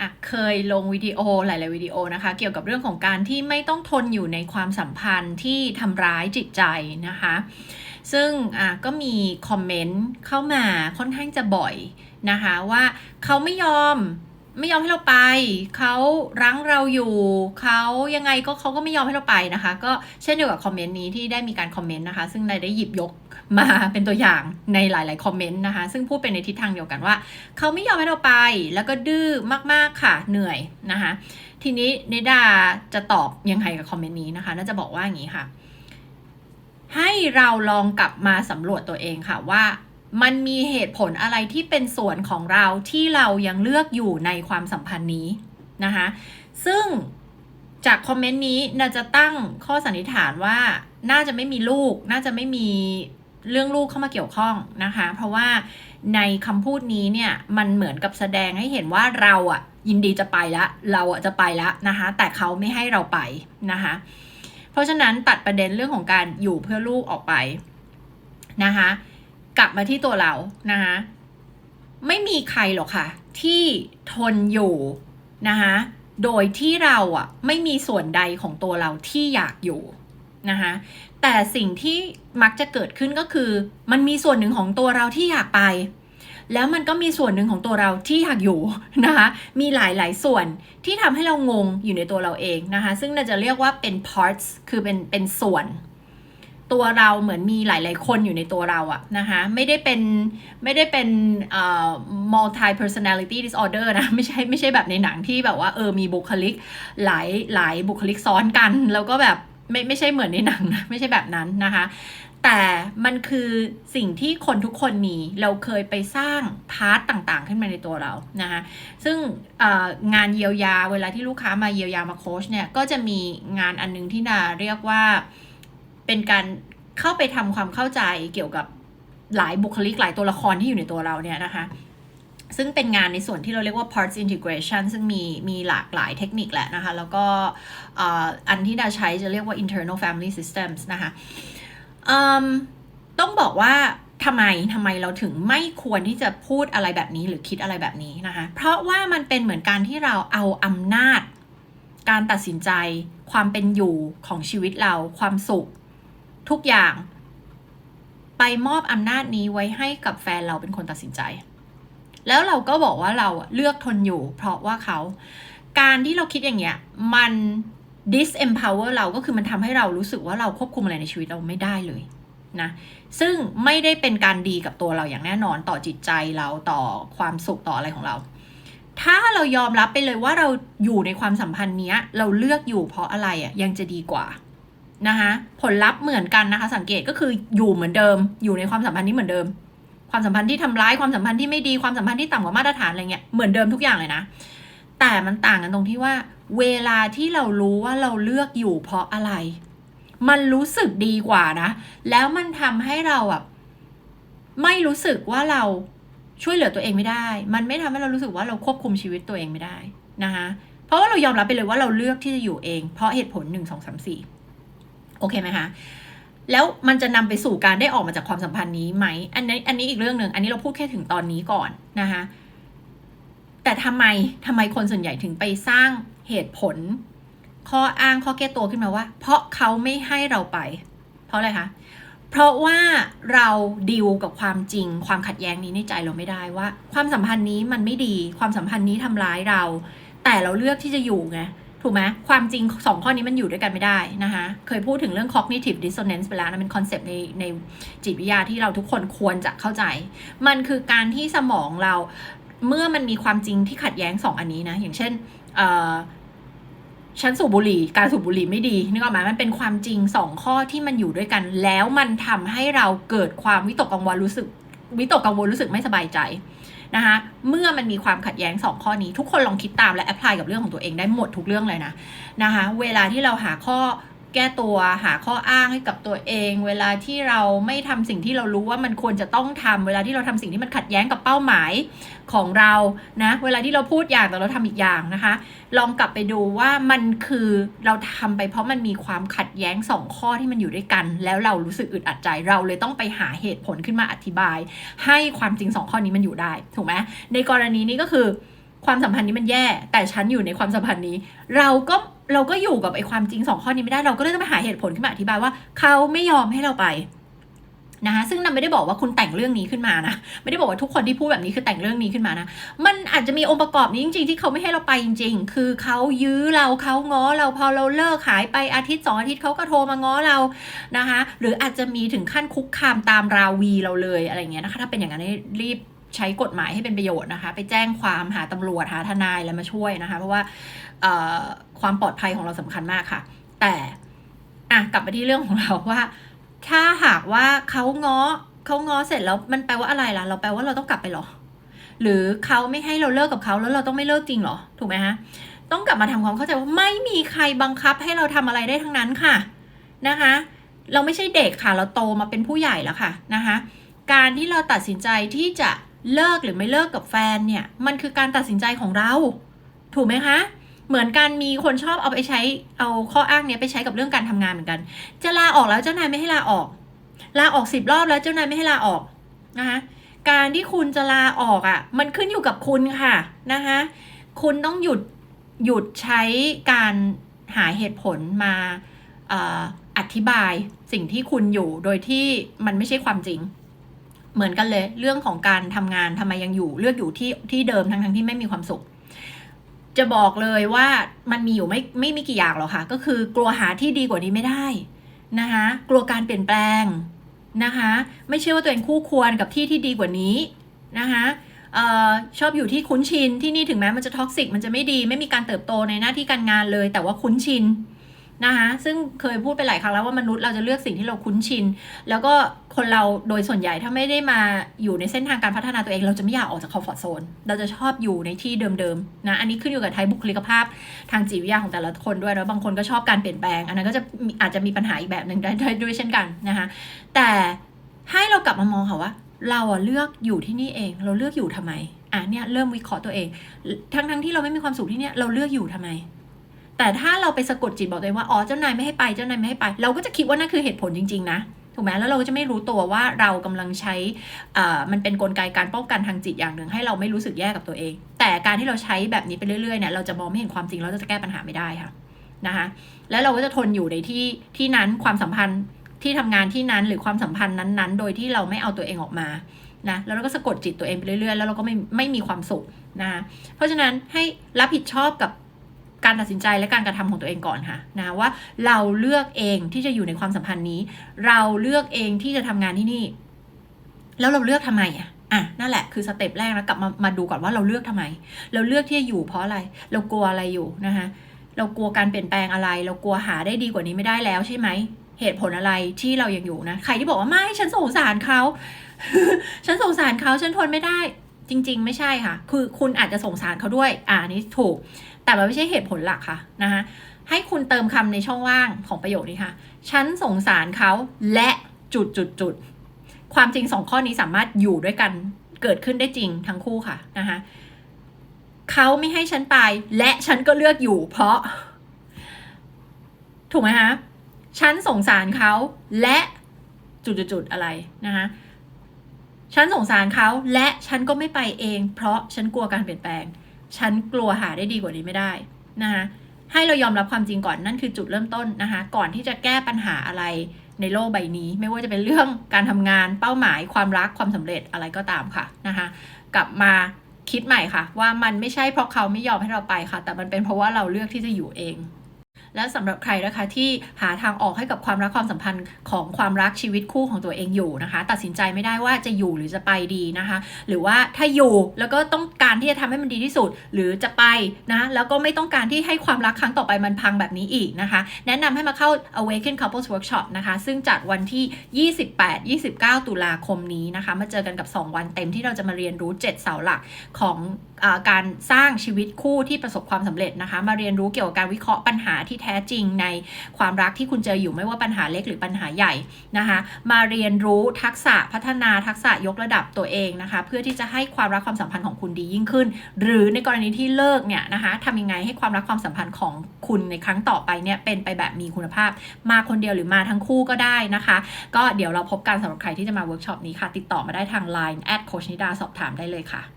อะเคยลงวิดีโอหลาย ๆ วิดีโอนะคะ เกี่ยวกับเรื่องของการที่ไม่ต้องทนอยู่ในความสัมพันธ์ที่ทำร้ายจิตใจนะคะ ซึ่งอะก็มีคอมเมนต์เข้ามาค่อนข้างจะบ่อยนะคะว่าเขาไม่ยอม ไม่ยอมให้เราไปเขารั้งเราอยู่เขายังไงก็เขาก็ไม่ยอมให้เราไปนะคะ ก็เช่นเดียวกับคอมเมนต์นี้ที่ได้มีการคอมเมนต์นะคะ ซึ่งนายได้หยิบยกมาเป็นตัวอย่างในหลาย ๆ คอมเมนต์นะคะ ซึ่งพูดเป็นในทิศทางเดียวกันว่าเขาไม่ยอมให้เราไปแล้วก็ดื้อมากๆค่ะเหนื่อยนะคะ ทีนี้นิดาจะตอบยังไงกับคอมเมนต์นี้นะคะน่าจะบอกว่าอย่างนี้ค่ะ ให้เราลองกลับมาสำรวจตัวเองค่ะว่า มันมีเหตุผลอะไรที่เป็นส่วนของเราที่เรายังเลือกอยู่ในความสัมพันธ์นี้นะคะซึ่งจากคอมเมนต์นี้นาจะตั้งข้อสันนิษฐานว่าน่าจะไม่มีลูก น่าจะไม่มีเรื่องลูกเข้ามาเกี่ยวข้องนะคะ เพราะว่าในคำพูดนี้เนี่ยมันเหมือนกับแสดงให้เห็นว่าเราอะยินดีจะไปละเราอะจะไปละนะคะแต่เขาไม่ให้เราไปนะคะเพราะฉะนั้นตัดประเด็นเรื่องของการอยู่เพื่อลูกออกไปนะคะ กลับมาที่ตัวเรานะคะไม่มีใครหรอกค่ะ ที่ทนอยู่นะคะโดยที่เราอะไม่มีส่วนใดของตัวเราที่อยากอยู่นะคะแต่สิ่งที่มักจะเกิดขึ้นก็คือ มันมีส่วนหนึ่งของตัวเราที่อยากไป แล้วมันก็มีส่วนหนึ่งของตัวเราที่อยากอยู่นะคะมีหลายๆส่วนที่ทำให้เรางงอยู่ในตัวเราเองนะคะซึ่งเราจะเรียกว่าเป็น parts คือเป็นเป็นส่วน ตัวเราเหมือนมีหลาย ๆ คนอยู่ในตัวเราอะนะคะไม่ได้เป็นไม่ได้เป็นเอ่อ multi personality disorder นะไม่ใช่ไม่ใช่แบบในหนังที่แบบว่าเออมีบุคลิกหลายหลายบุคลิกซ้อนกัน แล้วก็แบบไม่ไม่ใช่เหมือนในหนังนะไม่ใช่แบบนั้นนะคะ แต่มันคือสิ่งที่คนทุกคนมีเราเคยไปสร้างพาร์ตต่าง ๆ ขึ้นมาในตัวเรานะคะซึ่งงานเยียวยาเวลาที่ลูกค้ามาเยียวยามาโค้ชเนี่ยก็จะมีงานอันนึงที่นาเรียกว่า เป็นการเข้าไปทำความเข้าใจเกี่ยวกับหลายบุคลิกหลายตัวละครที่อยู่ในตัวเราเนี่ยนะคะ ซึ่งเป็นงานในส่วนที่เราเรียกว่า parts integration ซึ่งมีมีหลากหลายเทคนิคแหละนะคะ แล้วก็อันที่ดาใช้จะเรียกว่า internal family systems นะคะต้องบอกว่าทำไมทำไมเราถึงไม่ควรที่จะพูดอะไรแบบนี้หรือคิดอะไรแบบนี้นะคะ เพราะว่ามันเป็นเหมือนการที่เราเอาอำนาจ การตัดสินใจ ความเป็นอยู่ของชีวิตเรา ความสุข ทุกอย่าง ไปมอบอำนาจนี้ไว้ให้กับแฟนเราเป็นคนตัดสินใจ แล้วเราก็บอกว่าเราเลือกทนอยู่ เพราะว่าเขา การที่เราคิดอย่างเงี้ย มัน disempower เราก็คือมันทำให้เรารู้สึกว่าเราควบคุมอะไรในชีวิตเราไม่ได้เลยนะซึ่งไม่ได้เป็นการดีกับตัวเราอย่างแน่นอนต่อจิตใจเราต่อความสุขต่ออะไรของเรา ถ้าเรายอมรับไปเลยว่าเราอยู่ในความสัมพันธ์นี้เราเลือกอยู่เพราะอะไรอะ่ะยังจะดีกว่า นะคะผลลัพธ์เหมือนกันนะคะ สังเกตก็คืออยู่เหมือนเดิม อยู่ในความสัมพันธ์นี้เหมือนเดิม ความสัมพันธ์ที่ทำร้ายความสัมพันธ์ที่ไม่ดีความสัมพันธ์ที่ต่ำกว่ามาตรฐานอะไรเงี้ยเหมือนเดิมทุกอย่างเลยนะ แต่มันต่างกันตรงที่ว่า เวลาที่เรารู้ว่าเราเลือกอยู่เพราะอะไร มันรู้สึกดีกว่านะ แล้วมันทำให้เราแบบไม่รู้สึกว่าเราช่วยเหลือตัวเองไม่ได้ มันไม่ทำให้เรารู้สึกว่าเราควบคุมชีวิตตัวเองไม่ได้นะคะเพราะว่าเรายอมรับไปเลยว่าเราเลือกที่จะอยู่เอง เพราะเหตุผลหนึ่งสองสามสี่ โอเคไหมคะแล้วมันจะนำไปสู่การได้ออกมาจากความสัมพันธ์นี้ไหม อันนี้อันนี้อีกเรื่องหนึ่ง อันนี้เราพูดแค่ถึงตอนนี้ก่อนนะคะ แต่ทำไมทำไมคนส่วนใหญ่ถึงไปสร้างเหตุผล ข้ออ้างข้อแก้ตัวขึ้นมาว่า เพราะเขาไม่ให้เราไป เพราะอะไรคะ เพราะว่าเราดิวกับความจริง ความขัดแย้งนี้ในใจเราไม่ได้ว่า ความสัมพันธ์นี้มันไม่ดี ความสัมพันธ์นี้ทำร้ายเรา แต่เราเลือกที่จะอยู่ไง ถูกไหมความจริงสองข้อนี้มันอยู่ด้วยกันไม่ได้นะคะ เคยพูดถึงเรื่อง cognitive dissonance ไปแล้วนะเป็นคอนเซปต์ในในจิตวิทยาที่เราทุกคนควรจะเข้าใจ มันคือการที่สมองเราเมื่อมันมีความจริงที่ขัดแย้งสองอันนี้นะ อย่างเช่นฉันสูบบุหรี่ การสูบบุหรี่ไม่ดีนึกออกไหมมันเป็นความจริงสองข้อที่มันอยู่ด้วยกัน แล้วมันทำให้เราเกิดความวิตกกังวลรู้สึกวิตกกังวลรู้สึกไม่สบายใจ นะคะเมื่อมันมีความขัดแย้งสองข้อนี้ ทุกคนลองคิดตามและแอพพลายกับเรื่องของตัวเองได้หมดทุกเรื่องเลยนะนะคะเวลาที่เราหาข้อ แก้ตัวหาข้ออ้างให้กับตัวเอง เวลาที่เราไม่ทำสิ่งที่เรารู้ว่ามันควรจะต้องทำเวลาที่เราทำสิ่งที่มันขัดแย้งกับเป้าหมายของเรานะ เวลาที่เราพูดอย่างแต่เราทำอีกอย่างนะคะ ลองกลับไปดูว่ามันคือเราทำไปเพราะมันมีความขัดแย้งสองข้อที่มันอยู่ด้วยกัน แล้วเรารู้สึกอึดอัดใจเราเลยต้องไปหาเหตุผลขึ้นมาอธิบาย ให้ความจริงสองข้อนี้มันอยู่ได้ถูกไหมในกรณีนี้ก็คือความสัมพันธ์นี้มันแย่ แต่ฉันอยู่ในความสัมพันธ์นี้ เราก็ เราก็อยู่กับไอ้ความจริงสองข้อนี้ไม่ได้เราก็เลยต้องไปหาเหตุผลขึ้นมาอธิบายว่าเขาไม่ยอมให้เราไปนะคะซึ่งนันไม่ได้บอกว่าคุณแต่งเรื่องนี้ขึ้นมานะ ไม่ได้บอกว่าทุกคนที่พูดแบบนี้คือแต่งเรื่องนี้ขึ้นมานะ มันอาจจะมีองค์ประกอบนี้จริงๆที่เขาไม่ให้เราไปจริง ๆ คือเขายื้อเราเขาง้อเราพอเราเลิกขายไปอาทิตย์สองอาทิตย์เขาก็โทรมาง้อเรานะคะ หรืออาจจะมีถึงขั้นคุกคามตามราวีเราเลยอะไรเงี้ยนะคะ ถ้าเป็นอย่างนั้นให้รีบใช้กฎหมายให้เป็นประโยชน์นะคะ ไปแจ้งความหาตำรวจหาทนายแล้วมาช่วยนะคะ เพราะว่าความปลอดภัยของเราสำคัญมากค่ะ แต่อะกลับมาที่เรื่องของเราว่า ถ้าหากว่าเขาง้อเขาง้อเสร็จแล้วมันแปลว่าอะไรล่ะ เราแปลว่าเราต้องกลับไปเหรอ หรือเขาไม่ให้เราเลิกกับเขาแล้วเราต้องไม่เลิกจริงเหรอ ถูกไหมฮะ ต้องกลับมาทำความเข้าใจว่าไม่มีใครบังคับให้เราทำอะไรได้ทั้งนั้นค่ะนะคะ เราไม่ใช่เด็กค่ะ เราโตมาเป็นผู้ใหญ่แล้วค่ะนะคะ การที่เราตัดสินใจที่จะเลิกหรือไม่เลิกกับแฟนเนี่ย มันคือการตัดสินใจของเรา ถูกไหมคะ เหมือนกันมีคนชอบเอาไปใช้เอาข้ออ้างเนี้ยไปใช้กับเรื่องการทำงานเหมือนกัน จะลาออกแล้วเจ้านายไม่ให้ลาออก ลาออกสิบรอบแล้วเจ้านายไม่ให้ลาออกนะคะการที่คุณจะลาออกอะ่ะ มันขึ้นอยู่กับคุณค่ะนะคะคุณต้องหยุดหยุดใช้การหาเหตุผลมาอธิบายสิ่งที่คุณอยู่โดยที่มันไม่ใช่ความจริง เหมือนกันเลย เรื่องของการทำงานทำไมยังอยู่เลือกอยู่ที่ที่เดิมทั้งทั้งที่ไม่มีความสุข จะบอกเลยว่ามันมีอยู่ไม่ไม่มีกี่อย่างหรอกค่ะ ก็คือกลัวหาที่ดีกว่านี้ไม่ได้นะคะกลัวการเปลี่ยนแปลงนะคะไม่เชื่อว่าตัวเองคู่ควรกับที่ที่ดีกว่านี้นะคะออชอบอยู่ที่คุ้นชินที่นี่ถึงแม้มันจะท็อกซิกมันจะไม่ดี ไม่มีการเติบโตในหน้าที่การงานเลย แต่ว่าคุ้นชิน นะคะซึ่งเคยพูดไปหลายครั้งแล้วว่ามนุษย์เราจะเลือกสิ่งที่เราคุ้นชิน แล้วก็คนเราโดยส่วนใหญ่ถ้าไม่ได้มาอยู่ในเส้นทางการพัฒนาตัวเอง เราจะไม่อยากออกจากคอมฟอร์ทโซนเราจะชอบอยู่ในที่เดิมๆนะอันนี้ขึ้นอยู่กับไทยบุคลิกภาพทางจิตวิทยาของแต่ละคนด้วยแล้วบางคนก็ชอบการเปลี่ยนแปลง อันนั้นก็จะอาจจะมีปัญหาอีกแบบหนึ่งได้ด้วยเช่นกันนะคะแต่ให้เรากลับมามองค่ะว่า เราอะเลือกอยู่ที่นี่เอง เราเลือกอยู่ทำไมอะเนี่ยเริ่มวิเคราะห์ตัวเอง ทั้งทั้งๆที่เราไม่มีความสุขที่เนี่ยเราเลือกอยู่ทำไม แต่ถ้าเราไปสะกดจิตบอกตัวเองว่าอ๋อเจ้านายไม่ให้ไปเจ้านายไม่ให้ไป เราก็จะคิดว่านั่นคือเหตุผลจริง ๆ นะถูกไหมแล้วเราก็จะไม่รู้ตัวว่าเรากำลังใช้อ่ามันเป็นนกลไกการป้องกันทางจิตอย่างหนึ่ง ให้เราไม่รู้สึกแย่กับตัวเอง แต่การที่เราใช้แบบนี้ไปเรื่อยๆเนี่ยเราจะมองไม่เห็นความจริงเราจะแก้ปัญหาไม่ได้ค่ะนะคะแล้วเราก็จะทนอยู่ในที่ที่นั้นความสัมพันธ์ที่ทำงานที่นั้นหรือความสัมพันธ์นั้นๆ โดยที่เราไม่เอาตัวเองออกมานะแล้วเราก็สะกดจิตตัวเองไปเรื่อยๆ แล้วเราก็ไม่ไม่มีความสุขนะคะเพราะฉะนั้นให้รับผิดชอบกับ การตัดสินใจและการกระทำของตัวเองก่อนค่ะนะว่าเราเลือกเองที่จะอยู่ในความสัมพันธ์นี้ เราเลือกเองที่จะทำงานที่นี่ แล้วเราเลือกทำไมอะอะนั่นแหละคือสเต็ปแรกนะกลับมามาดูก่อนว่าเราเลือกทำไม เราเลือกที่จะอยู่เพราะอะไร เรากลัวอะไรอยู่นะคะเรากลัวการเปลี่ยนแปลงอะไร เรากลัวหาได้ดีกว่านี้ไม่ได้แล้วใช่ไหมเหตุผลอะไรที่เรายังอยู่นะใครที่บอกว่าไม่ฉันสงสารเขาฉันสงสารเขาฉันทนไม่ได้ จริง ๆ ไม่ใช่ค่ะ คือคุณอาจจะสงสารเขาด้วย อ่านี่ถูก แต่มันไม่ใช่เหตุผลหลักค่ะนะคะให้คุณเติมคำในช่องว่างของประโยคนี้ค่ะ ฉันสงสารเขาและจุดจุดจุดความจริงสองข้อนี้สามารถอยู่ด้วยกันเกิดขึ้นได้จริงทั้งคู่ค่ะนะคะเขาไม่ให้ฉันไป และฉันก็เลือกอยู่ เพราะ ถูกไหมคะฉันสงสารเขาและจุดจุดอะไรนะคะฉันสงสารเขาและฉันก็ไม่ไปเอง เพราะฉันกลัวการเปลี่ยนแปลง ฉันกลัวหาได้ดีกว่านี้ไม่ได้นะคะให้เรายอมรับความจริงก่อนนั่นคือจุดเริ่มต้นนะคะ ก่อนที่จะแก้ปัญหาอะไรในโลกใบนี้ ไม่ว่าจะเป็นเรื่องการทำงานเป้าหมายความรักความสำเร็จอะไรก็ตามค่ะนะคะกลับมาคิดใหม่ค่ะ ว่ามันไม่ใช่เพราะเขาไม่ยอมให้เราไปค่ะ แต่มันเป็นเพราะว่าเราเลือกที่จะอยู่เอง และสำหรับใครนะคะที่หาทางออกให้กับความรักความสัมพันธ์ของความรักชีวิตคู่ของตัวเองอยู่นะคะ ตัดสินใจไม่ได้ว่าจะอยู่หรือจะไปดีนะคะ หรือว่าถ้าอยู่แล้วก็ต้องการที่จะทำให้มันดีที่สุด หรือจะไปนะแล้วก็ไม่ต้องการที่ให้ความรักครั้งต่อไปมันพังแบบนี้อีกนะคะ แนะนำให้มาเข้า Awaken Couples Workshop นะคะ ซึ่งจัดวันที่ 28-29 ตุลาคมนี้นะคะ มาเจอกันกับ 2 วันเต็มที่เราจะมาเรียนรู้ 7 เสาหลักของอการสร้างชีวิตคู่ที่ประสบความสำเร็จนะคะ มาเรียนรู้เกี่ยวกับการวิเคราะห์ปัญหาที่แท้จริงในความรักที่คุณเจออยู่ไม่ว่าปัญหาเล็กหรือปัญหาใหญ่นะคะ มาเรียนรู้ทักษะพัฒนาทักษะยกระดับตัวเองนะคะ เพื่อที่จะให้ความรักความสัมพันธ์ของคุณดียิ่งขึ้น หรือในกรณีที่เลิกเนี่ยนะคะทำยังไงให้ความรักความสัมพันธ์ของคุณในครั้งต่อไปเนี่ยเป็นไปแบบมีคุณภาพ มาคนเดียวหรือมาทั้งคู่ก็ได้นะคะ ก็เดี๋ยวเราพบกันสำหรับใครที่จะมาเวิร์กช็อปนี้ค่ะ ติดต่อมาได้ทาง Line แอดโคชนิดาสอบถามได้เลยค่ะ